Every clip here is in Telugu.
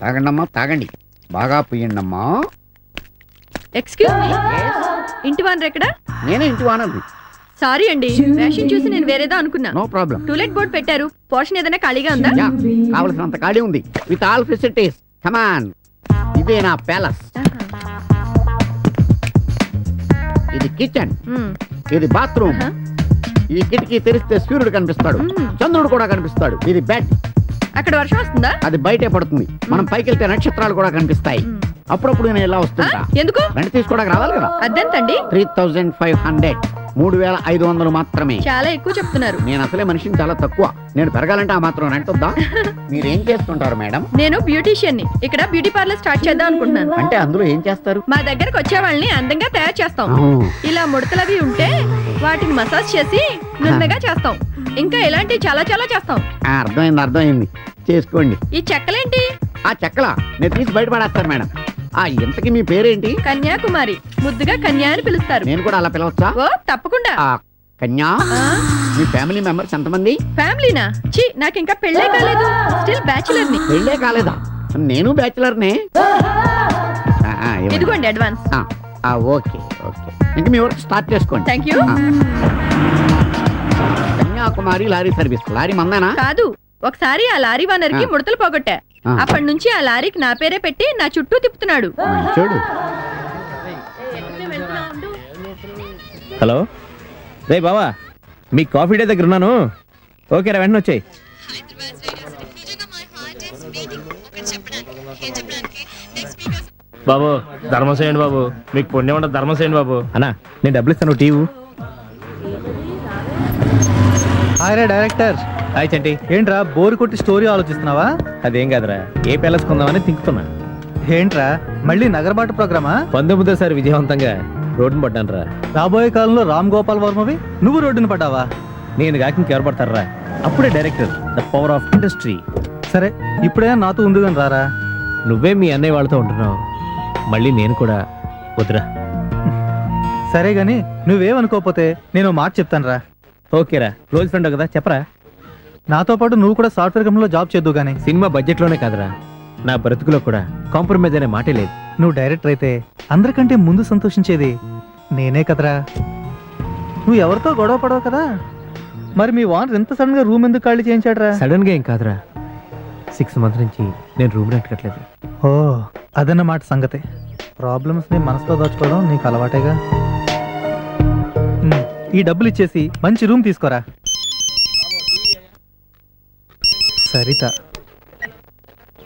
తాగండమ్మా తాగండి. బాగా పుయ్యండమ్మా. ఎక్స్క్యూజ్ మీ ఇంటి వానర్ ఎక్కడ? నేనే ఇంటి వానరు సారీ అండి. వేషన్ చూసి నేను వేరేదా అనుకున్నా. No problem to let board పెట్టారు. పోర్షన్ ఏదైనా ఖాళీగా ఉందా? కావలసినంత ఖాళీ ఉంది. విత్ ఆల్ ఫెసిలిటీస్ కమాన్ ఇదే నా ప్యాలెస్. ఇది కిచెన్ మ్మ్. ఇది బాత్రూమ్ ఆహా. ఈ కిటికీ తెరిస్తే సూర్యుడు కనిపిస్తాడు. మ్మ్. చంద్రుడు కూడా కనిపిస్తాడు. ఇది బెడ్ అక్కడ వర్షం వస్తుందా? అది బయటే పడుతుంది. మనం పైకి వెళ్తే నక్షత్రాలు కూడా కనిపిస్తాయి. అప్పుడప్పుడు నేను ఇలా ఆ, వస్తుంటా ఎందుకు? రెంట్ తీసుకోవడానికి రావాలి కదా? అద్దెంతండి త్రీ థౌజండ్ ఫైవ్ హండ్రెడ్. మూడు వేల ఐదు వందలు మాత్రమే. చాలా ఎక్కువ చెప్తున్నారు. నేను అసలే మనిషిని చాలా తక్కువ. నేను పెరగాలంటే ఆ మాత్రం రెంట్ వద్దా మీరేం చేస్తుంటారు మేడం? నేను బ్యూటీషియన్ని ఇక్కడ బ్యూటీ పార్లర్ స్టార్ట్ చేద్దాం అనుకుంటున్నాను. అంటే అందులో ఏం చేస్తారు? మా దగ్గరకు వచ్చే వాళ్ళని అందంగా తయారు చేస్తాం. ఇలా ముడతలవి ఉంటే వాటిని మసాజ్ చేసి నున్నగా చేస్తాం. ఇంకా ఇలాంటివి చాలా చాలా చేస్తాం. ఆ, అర్థమైంది అర్థమైంది. చేసుకోండి. ఈ చెక్కలేంటి? ఆ చెక్కల? నేను తీసి బయట పడేస్తాను మేడం. ఆ ఇంతకి మీ పేరేంటి? కన్యాకుమారి. ముద్దుగా కన్యా అని పిలుస్తారు. నేను కూడా అలా పిలవచ్చా? ఓ తప్పకుండా. ఆ కన్యా? ఆ, మీ ఫ్యామిలీ మెంబర్స్ ఎంతమంది? ఫ్యామిలీనా? చి నాకు ఇంకా పెళ్ళే కాలేదు. స్టిల్ బ్యాచులర్ని పెళ్ళే కాలేదా? నేను బ్యాచులర్నే? ఆ, ఆ, ఇవ్వండి. ఇదిగోండి అడ్వాన్స్. ఆ, ఆ, ఓకే ఓకే. ఇంక మీ వర్క్ స్టార్ట్ చేసుకోండి. థ్యాంక్ యూ ఆ. Kanyakumari lorry service. లారీ మందేనా? కాదు ఒకసారి ఆ లారీ వానర్కి ఆ. ముడతలు పోగొట్టా. అప్పటి నుంచి ఆ లారీకి నా పేరే పెట్టి నా చుట్టూ తిప్పుతున్నాడు. చూడు. హలో? రే బావా మీ కాఫీ డే దగ్గర ఉన్నాను. ఓకే రా వెంటనే వచ్చాయి. బాబు ధర్మం చేయండి బాబు. మీకు పుణ్యం ఉండదు ధర్మం చేయండి బాబు. అన్నా నేను డబ్బులు ఇస్తాను టీవు హాయ్ రా డైరెక్టర్. హాయ్ చంటి. ఏంట్రా బోర్ కొట్టి స్టోరీ ఆలోచిస్తున్నావా? అదేం కాదురా ఏ ప్యాలెస్ కొందామని తింకుతున్నా ఏంట్రా మళ్ళీ నగరబాటు ప్రోగ్రామా? పంతొమ్మిదోసారి విజయవంతంగా రోడ్డును పడ్డాను రా రాబోయే కాలంలో రామ్ గోపాల్ వర్మవి నువ్వు రోడ్డున పడ్డావా? నేను కాక ఇంకెవరు పడతారా అప్పుడే director the power of industry. సరే ఇప్పుడే నాతో ఉంది కానీ రారా? నువ్వే మీ అన్నయ్య వాళ్ళతో ఉంటున్నావు. మళ్ళీ నేను కూడా వద్దురా. సరే గాని నువ్వేమనుకోకపోతే నేను మాట చెప్తాను రా ఓకేరా క్లోజ్ ఫ్రెండ్ కదా చెప్పరా? నాతో పాటు నువ్వు కూడా సాఫ్ట్వేర్ కంపెనీలో జాబ్ చేద్దు గానీ. సినిమా బడ్జెట్లోనే కాదురా నా బ్రతుకులో కూడా కాంప్రమైజ్ అనే మాటే లేదు. నువ్వు డైరెక్టర్ అయితే అందరికంటే ముందు సంతోషించేది నేనే కదరా. నువ్వు ఎవరితో గొడవ పడవు కదా? మరి మీ వానర్ ఎంత సడన్గా రూమ్ ఎందుకు ఖాళీ చేయించాడ్రా? సడన్గా ఏం కాదురా. సిక్స్ మంత్ నుంచి నేను రూమ్ రెంట్ కట్టలేదు. ఓ అదన్నమాట సంగతి. ప్రాబ్లమ్స్ని మనసులో దాచుకోవడం నీకు అలవాటేగా? ఈ డబ్బులు ఇచ్చేసి మంచి రూమ్ తీసుకోరా. సరిత.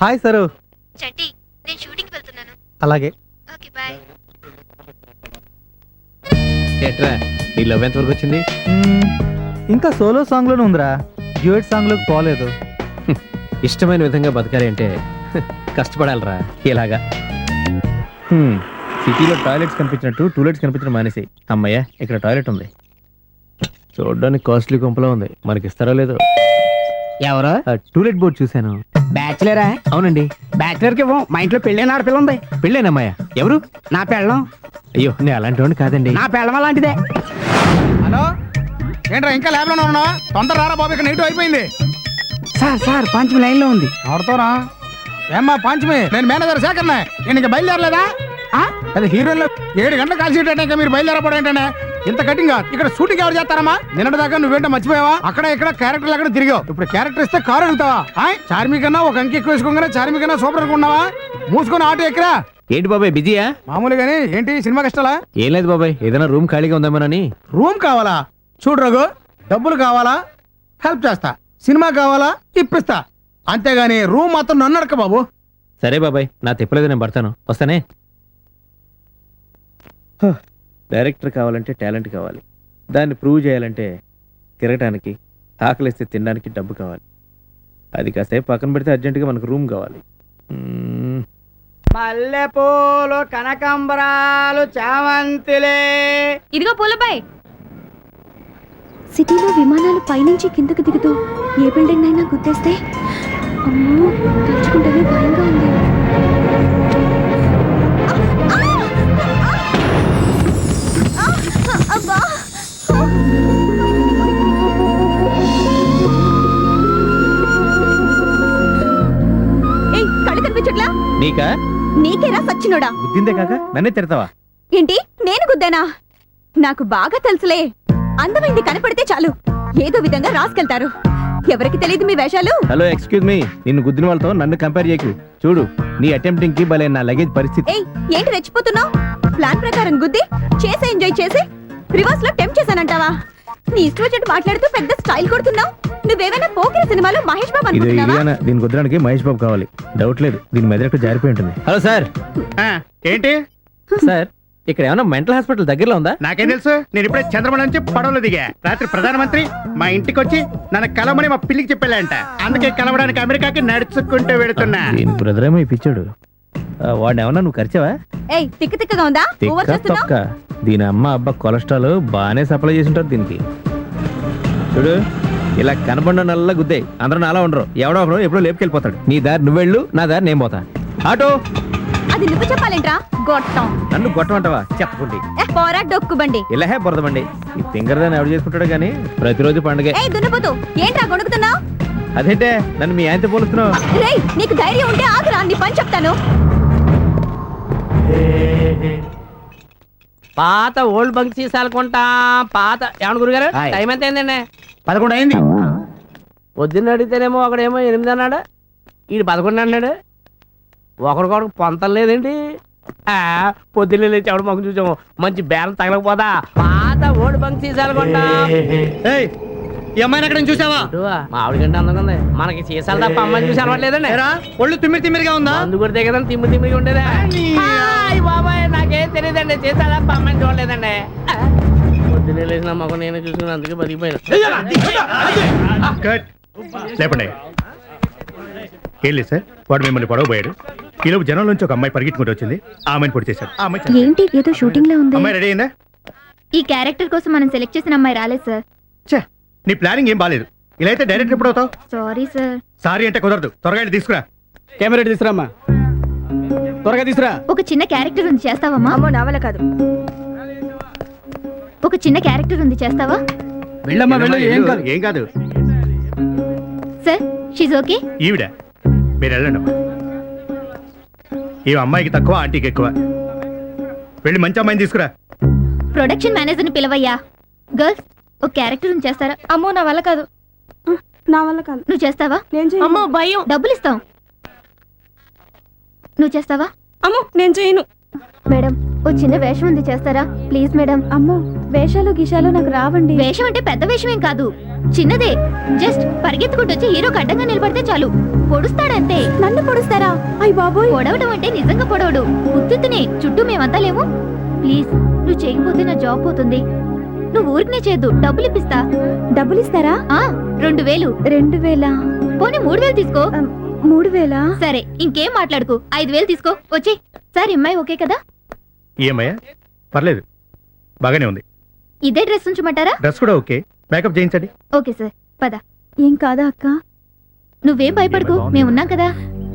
Hi sir. చంటి నేను షూటింగ్ వెళ్తున్నాను. అలాగే. Okay bye. ఎట్రా నీ లవ్ ఎంత వరకు వచ్చింది ఇంకా సోలో సాంగ్లోనే ఉందిరా. డ్యూయట్ సాంగ్లోకి పోలేదు. ఇష్టమైన విధంగా బతకాలి అంటే కష్టపడాలిరా ఇలాగా. హ్మ్, సిటీలో టాయిలెట్స్ కనిపించినట్టు టూలెట్స్ కనిపించడం మానేసి అమ్మయ్య ఇక్కడ టాయిలెట్ ఉంది. చూడడానికి కాస్ట్లీ గుంపలో ఉంది. మనకి ఇస్తారో లేదో. ఎవరు? టూలెట్ బోర్డ్ చూశాను. బ్యాచులరా? అవునండి. బ్యాచులర్కి ఇవ్వం. మా ఇంట్లో పెళ్ళైన ఆడపిల్ల ఉంది. పెళ్ళేనమ్మయ్య ఎవరు? నా పెళ్ళం. అయ్యో నేను అలాంటి వాడిని కాదండి. నా పెళ్ళం అలాంటిదే. హలో? ఏంట్రా ఇంకా ల్యాబ్లోనే ఉన్నా తొందర రారా బాబు ఇక్కడ నెగిటివ్ అయిపోయింది. సార్ సార్ పంచమి లైన్లో ఉంది. ఎవరితోరా? ఏమ్మా పంచమి? నేను మేనేజర్ శేఖర్నే. నేను ఇంకా బయలుదేరలేదా? ఆ? అది హీరోయిన్ ఏడు గంటల కాల్ షీట్ అంటే మీరు బయలుదేరపడం ఏంటనే ఇంత కటింగ్ ఇక్కడ షూటింగ్ ఎవరు చేస్తారమ్మా? దాకా నువ్వేంటో మర్చిపోయావా? అక్కడ ఇక్కడ క్యారెక్టర్లు అక్కడ తిరిగావు. ఇప్పుడు క్యారెక్టర్ ఇస్తే కారు అడుగుతావా? ఆయ్ చార్మి కన్నా ఒక అంకి ఎక్కువ వేసుకోగానే చార్మి కన్నా సూపర్ అనుకున్నావా మూసుకొని ఆటో ఎక్కరా? ఏంటి బాబాయ్ బిజీయా? మామూలుగానే ఏంటి సినిమా కష్టాలా? ఏం లేదు బాబాయ్ ఏదైనా రూమ్ ఖాళీగా ఉందామనని రూమ్ కావాలా? చూడు రఘు డబ్బులు కావాలా? హెల్ప్ చేస్తా. సినిమా కావాలా? ఇప్పిస్తా. అంతేగాని రూమ్ మాత్రం నన్ను అడక బాబు. సరే బాబాయ్ నా తిప్పలేదు నేను పడతాను. వస్తానే? డైరెక్టర్ కావాలంటే టాలెంట్ కావాలి. దాన్ని ప్రూవ్ చేయాలంటే తిరగటానికి ఆకలిస్తే తినడానికి డబ్బు కావాలి. అది కాసేపు పక్కన పెడితే అర్జెంటుగా మనకు రూమ్ కావాలి. మల్లెపూలు కనకంబరాలు చామంతిలే. ఇదిగో పూలబాయ్ సిటీలో విమానాలు పైనుంచి కిందకు దిగుతూ ఏ బిల్డింగ్ అయినా గుద్దేస్తే అమ్మో తలుచుకుంటేనే భయంగా ఉంది. ఏయ్ కళ్ళు కనిపించట్లా? నీకా? నీకేరా సచ్చినోడా? గుద్దిందే కాక? నన్నే తిడతావా? ఏంటి? నేను గుద్దానా? నాకు బాగా తెలుసులే. అందమైంది కనపడితే చాలు. ఏదో విధంగా రాసుకెళ్తారు. ఎవరికి తెలియదు మీ వేషాలు? Hello excuse me. నిన్ను గుద్దిన వాళ్ళతో నన్ను కంపేర్ చేయకు. చూడు నీ అటెంప్టింగ్కి భలే నా లగేజ్ పరిస్థితి. ఏయ్ ఏంటి రెచ్చిపోతున్నావు? ప్లాన్ ప్రకారం గుద్ది చేసి ఎంజాయ్ చేసి రివర్స్లో టెంప్ చేశానంటావా? నీ ఇష్టం వచ్చినట్టు మాట్లాడుతూ పెద్ద స్టైల్ కొడుతున్నావు. నువ్వేమైనా పోకిరి సినిమాలో మహేష్ బాబు ఇది అనుకుంటున్నావా? దీని కుదరడానికి మహేష్ బాబు కావాలి. డౌట్ లేదు. దీని మెదడు జారిపోయి ఉంటుంది. Hello sir. ఆ, ఏంటి? సార్ ఇక్కడ ఏమైనా మెంటల్ హాస్పిటల్ దగ్గరలో ఉందా? నాకేం తెలుసు? నేను ఇప్పుడే చంద్రమణ నుంచి పడవలో దిగా. రాత్రి ప్రధానమంత్రి మా ఇంటికి వచ్చి నన్ను కలవమని మా పిల్లికి చెప్పాడంట అందుకే కలవడానికి అమెరికాకి నడుచుకుంటూ వెళుతున్నా. దీని బ్రదర్ ఏమో ఇప్పించాడు వాడిని ఏమన్నా నువ్వు ఖర్చవా ఏయ్ తిక్క తిక్కగా ఉందా? ఓవర్ చేస్తున్నావు? దీని అమ్మ అబ్బా కొలెస్ట్రాల్ బాగానే సప్లై చేసి ఉంటారు దీనికి. చూడు ఇలా కనబడిన నల్ల గుద్దే అందరూ అలా ఉండరు. ఎవడో ఒకడు ఎప్పుడో లేపుకెళ్ళిపోతాడు. నీ దారి నువ్వెళ్ళు నా దారి నేను పోతా. ఆటో! అది నువ్వు చెప్పాలేంట్రా? గొట్టం. నన్ను కొట్టమంటావా చెప్పకుండి. ఏ పోరా డొక్కుబండి ఇలా హే బురదమండి ఈ ఫింగర్ దాన్ని ఎవడు చేసుకుంటాడు కానీ ప్రతిరోజు పండుగ. ఏయ్ దున్నపోతు. ఏంట్రా గొడుగుతున్నావు అదేంటే నన్ను మీ ఆయనతో పోలుస్తున్నావు? రేయ్ నీకు ధైర్యం ఉంటే ఆగురా నీ పని చెప్తాను. పాత ఓల్డ్ బంక్ సీసాలు కొంటా పాత ఏమన్నా గురుగారు? హాయ్. టైం ఎంత అయిందండి? పదకొండు అయింది. పొద్దున్న అడిగితేనేమో ఒకడేమో ఎనిమిది అన్నాడు ఈడు పదకొండు అన్నాడు. ఒకడికొకడు పొంతం లేదండి. ఆ, పొద్దున్న లేచి ఎవడు మొక్క చూసాము మంచి బేరం తగలకపోదా? పాత ఓల్డ్ బంక్ సీసాలు కొంటా. ఈ అమ్మాయిని ఎక్కడ చూసావా? మా ఆవిడ కంటే అందంగా ఉంది. మనకి సీసాలు తప్ప అమ్మాయిని చూసి అలవాట్లేదండి ఒళ్ళు తిమ్మిరి తిమ్మిరిగా ఉందా? మందు కొడితే కదా తిమ్మి తిమ్మిగా ఉండేదా. హాయ్ బాబాయ్ నాకేం తెలియదండి సీసాలు తప్ప అమ్మాయిని చూడలేదండి. ఆ, పొద్దున్న లేచిన మొక్క నేను చూసుకుని అందుకే బతికిపోయాను. కట్. లేపండి. ఏం లేదు సార్ వాడు మిమ్మల్ని పొడవబోయాడు. ఈలోపు జనం నుంచి ఒక అమ్మాయి పరిగెత్తుకుంటూ వచ్చింది. ఆ అమ్మాయిని పొడి చేశాడు ఆ అమ్మాయి చనిపోయింది. ఏంటి? ఏదో షూటింగ్లో ఉంది. అమ్మాయి రెడీ అయిందా? ఈ క్యారెక్టర్ కోసం మనం సెలెక్ట్ చేసిన అమ్మాయి రాలేదు సార్ ఛే, నీ ప్లానింగ్ ఏం బాలేదు. ఇలా అయితే డైరెక్ట్ ఎప్పుడు అవుతావు సారీ సార్. సారీ అంటే కుదరదు. త్వరగా తీసుకురా. కెమెరా తీసుకురామ్మా. త్వరగా తీసుకురా. ఒక చిన్న క్యారెక్టర్ ఉంది చేస్తావమ్మా. అమ్మో నవల కాదు. ఒక చిన్న క్యారెక్టర్ ఉంది చేస్తావా? వెళ్ళమ్మా వెళ్ళు ఏం కాదు. ఏం కాదు. సార్ షీజ్ ఓకే ఈవిడ. మీరు వెళ్ళండి అమ్మా ఈ అమ్మాయికి తక్కువ ఆంటీకి ఎక్కువ. వెళ్ళి మంచి అమ్మాయిని తీసుకురా. ప్రొడక్షన్ మేనేజర్ని పిలవయ్యా. గర్ల్స్ ఒక క్యారెక్టర్ చేస్తారా? అమ్మో నా వల్ల కాదు. నా వల్ల కాదు. నువ్వు చేస్తావా? అమ్మో భయం. డబ్బులు ఇస్తాం. నువ్వు చేస్తావా? అమ్మో నేను చేయను. మేడం ఓ చిన్న వేషం ఉంది చేస్తారా? Please madam. అమ్మో వేషాలు గిషాలు నాకు రావండి. వేషం అంటే పెద్ద వేషం ఏం కాదు. చిన్నదే. జస్ట్ పరిగెత్తుకుంటూ వచ్చి హీరోకి అడ్డంగా నిలబడితే చాలు. పొడుస్తాడంతే. నన్ను పొడుస్తారా? అయ్య బాబోయ్. పొడవడం అంటే నిజంగా పొడవడు. ఉత్తునే చుట్టూ మేమంతా లేము. ప్లీజ్ నువ్వు చేయకపోతే నా జాబ్ పోతుంది. నువ్వు ఊరికనే చేయొద్దు డబ్బులు ఇప్పిస్తా డబ్బులు ఇస్తారా ఆ రెండు వేలు. రెండు వేల? పోనీ మూడు వేలు తీసుకో. మూడు వేల? సరే ఇంకేం మాట్లాడుకు. ఐదు వేలు తీసుకో. వచ్చి. సార్ అమ్మాయి ఓకే కదా? అమ్మాయ? పర్లేదు. బాగానే ఉంది. ఇదే డ్రెస్ ఉంచమంటారా? డ్రెస్ కూడా ఓకే. మేకప్ చేయించండి. Okay sir. పద. ఏం కాదా అక్క? నువ్వేం భయపడకు. బాగుంది. మేము ఉన్నాం కదా.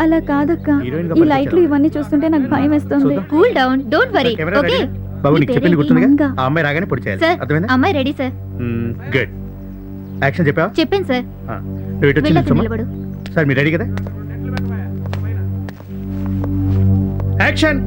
అలా కాదక్క. ఈ? లైట్లు ఇవన్నీ చూస్తుంటే నాకు భయం వేస్తుంది చూద్దాం. Cool down. Don't worry. Okay? బాబు నీకు చెప్పింది? గుర్తుందిగా. ఆ అమ్మాయి రాగానే పొడి చేయాలి సార్. అర్థమైందా అమ్మాయి రెడీ సార్ గుడ్ యాక్షన్ చెప్పావా చెప్పాను సార్ నువ్వు ఇటు. నిలబడు సార్ మీరు రెడీ కదా యాక్షన్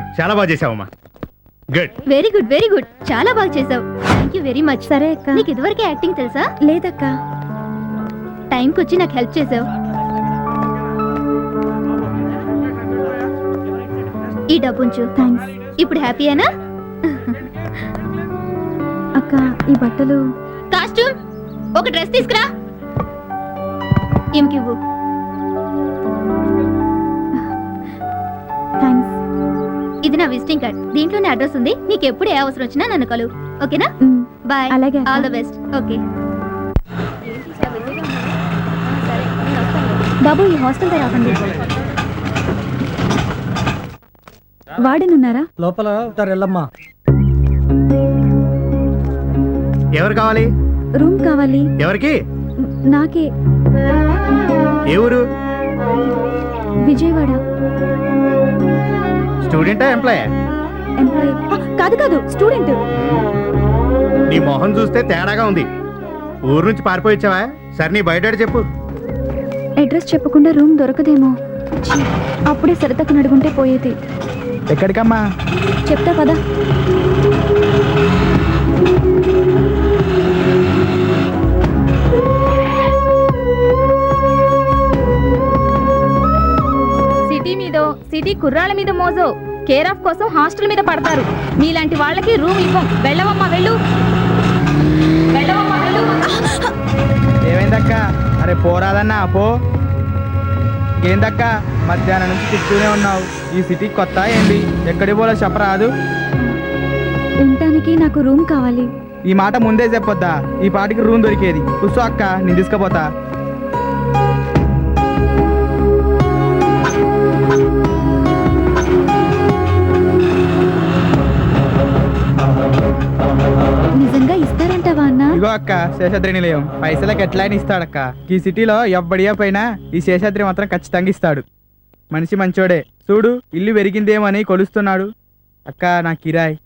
గుడ్. చాలా బాగా చేసావమ్మా. Good. Very good very good చాలా బాగా చేసావు. థ్యాంక్ యూ వెరీ మచ్ సరే అక్క. నీకు ఇదివరకే యాక్టింగ్ తెలుసా? లేదక్క. టైంకి వచ్చి నాకు హెల్ప్ చేసావు. ఈ డబ్బు ఉంచు. థ్యాంక్స్ ఇప్పుడు హ్యాపీయేనా అక్క ఈ బట్టలు. కాస్ట్యూమ్ ఒక డ్రెస్ తీసుకురా. ఈమెకివ్వు ఇది నా విజిటింగ్ కార్డ్ దీంట్లోనే అడ్రస్ ఉంది. నీకు ఎప్పుడు ఏ అవసరం వచ్చినా నన్ను కలువు ఓకేనా? బాయ్ అలాగే. ఆల్ ద బెస్ట్ ఓకే బాబు ఈ హాస్టల్ దగ్గర ఆపండి. వార్డెన్ లోపల వెళ్ళమ్మా ఎవరు కావాలి? రూమ్ కావాలి. ఎవరికి? నాకే. ఏ ఊరు? విజయవాడ. స్టూడెంటా ఎంప్లాయ్? ఎంప్లాయీ. కాదు కాదు స్టూడెంట్. నీ మొహం చూస్తే తేడాగా ఉంది. ఊరు నుంచి పారిపోయిచ్చావా? సరే నీ బయట చెప్పు. అడ్రస్ చెప్పకుండా రూమ్ దొరకదేమో. అప్పుడే సరదాకు నడుగుంటే పోయేది. ఎక్కడికమ్మా? చెప్తా పదా. మీదో కుర్రాళ్ళ మీద మోజో. కేర్ ఆఫ్ కోసం హాస్టల్ మీద పడతారు. మీలాంటి వాళ్ళకి రూమ్ ఇవ్వం. వెళ్ళవమ్మా వెళ్ళు. వెళ్ళవమ్మా వెళ్ళు. ఏమైందక్క? అరే పోరాదన్నా పో. ఏందక్క? మధ్యాహ్నం నుంచి తిట్టుతూనే ఉన్నావు. ఈ సిటీ కొత్త ఏంది? ఎక్కడికి పోలో చెప్పరాదు ఉండటానికి నాకు రూమ్ కావాలి. ఈ మాట ముందే చెప్పొద్దా? ఈ పాటికి రూమ్ దొరికేది. కూర్చో అక్క నేను తీసుకుపోతా. ఇస్తారంటావా ఇగో అక్క శేషాద్రి నిలయం. పైసలకు ఎట్లా అయినా ఇస్తాడక్క. ఈ సిటీలో ఎవ్వడియా పైన ఈ శేషాద్రి మాత్రం ఖచ్చితంగా ఇస్తాడు. మనిషి మంచోడే. చూడు ఇల్లు పెరిగిందేమని కొలుస్తున్నాడు. అక్క నా కిరాయ్.